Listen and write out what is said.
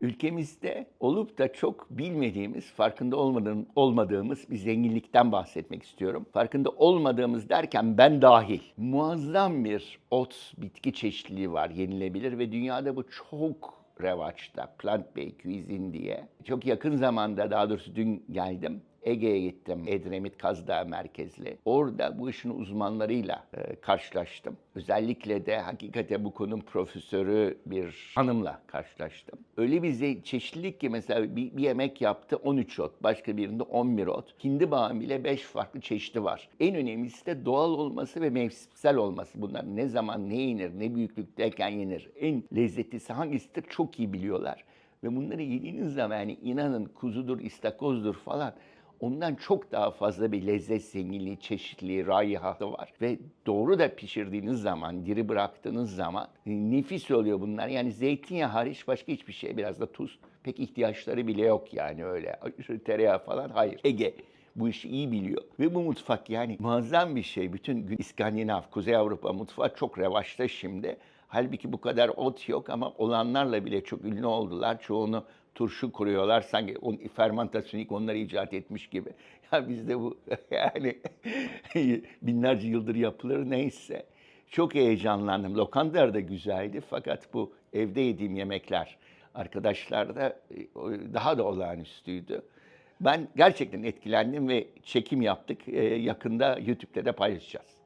Ülkemizde olup da çok bilmediğimiz, farkında olmadığım, olmadığımız bir zenginlikten bahsetmek istiyorum. Farkında olmadığımız derken ben dahil. Muazzam bir ot, bitki çeşitliliği var yenilebilir ve dünyada bu çok revaçta. Plant-based cuisine diye. Çok yakın zamanda daha doğrusu dün geldim. Ege'ye gittim. Edremit Kazdağ merkezli. Orada bu işin uzmanlarıyla e, karşılaştım. Özellikle de hakikaten bu konunun profesörü bir hanımla karşılaştım. Öyle bir çeşitlilik ki mesela bir, bir yemek yaptı 13 ot, başka birinde 11 ot. Hindi bağım bile 5 farklı çeşidi var. En önemlisi de doğal olması ve mevsimsel olması. Bunlar ne zaman ne yenir, ne büyüklükteyken yenir. En lezzetlisi hangisidir çok iyi biliyorlar. Ve bunları yediğiniz zaman yani inanın kuzudur, istakozdur falan ondan çok daha fazla bir lezzet zenginliği, çeşitliliği, raihatı var. Ve doğru da pişirdiğiniz zaman, diri bıraktığınız zaman e, nefis oluyor bunlar. Yani zeytinyağı hariç başka hiçbir şey, biraz da tuz. Pek ihtiyaçları bile yok yani öyle. Tereyağı falan hayır. Ege bu işi iyi biliyor. Ve bu mutfak yani muazzam bir şey. Bütün gün İskandinav, Kuzey Avrupa mutfağı çok revaçta şimdi. Halbuki bu kadar ot yok ama olanlarla bile çok ünlü oldular. Çoğunu turşu kuruyorlar. Sanki on, fermantasyon ilk onlar icat etmiş gibi. Ya bizde bu yani binlerce yıldır yapılır neyse. Çok heyecanlandım. Lokantalar da güzeldi fakat bu evde yediğim yemekler arkadaşlarda e, daha da olağanüstüydü. Ben gerçekten etkilendim ve çekim yaptık. Ee, Yakında YouTube'da da paylaşacağız.